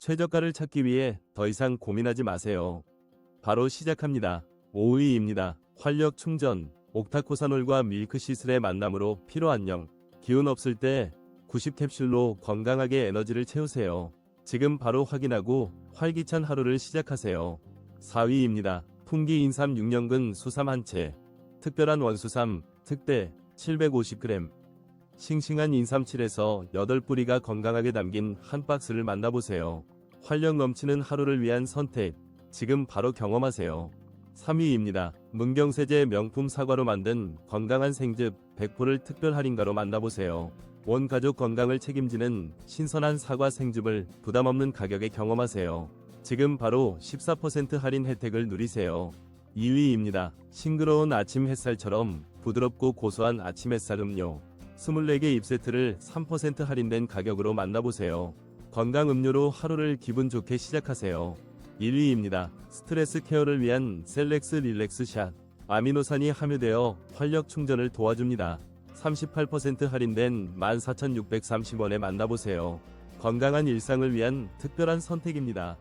최저가를 찾기 위해 더 이상 고민하지 마세요. 바로 시작합니다. 5위입니다. 활력 충전, 옥타코사놀과 밀크시슬의 만남으로 피로 안녕, 기운 없을 때 90캡슐로 건강하게 에너지를 채우세요. 지금 바로 확인하고 활기찬 하루를 시작하세요. 4위입니다. 풍기 인삼 6년근 수삼 한 채, 특별한 원수삼, 특대 750g, 싱싱한 인삼칠에서 8뿌리가 건강하게 담긴 한 박스를 만나보세요. 활력 넘치는 하루를 위한 선택, 지금 바로 경험하세요. 3위입니다. 문경세제 명품 사과로 만든 건강한 생즙 100%를 특별 할인가로 만나보세요. 온 가족 건강을 책임지는 신선한 사과 생즙을 부담 없는 가격에 경험하세요. 지금 바로 14% 할인 혜택을 누리세요. 2위입니다. 싱그러운 아침 햇살처럼 부드럽고 고소한 아침 햇살 음료. 24개 입세트를 3% 할인된 가격으로 만나보세요. 건강 음료로 하루를 기분 좋게 시작하세요. 1위입니다. 스트레스 케어를 위한 셀렉스 릴렉스 샷. 아미노산이 함유되어 활력 충전을 도와줍니다. 38% 할인된 14,630원에 만나보세요. 건강한 일상을 위한 특별한 선택입니다.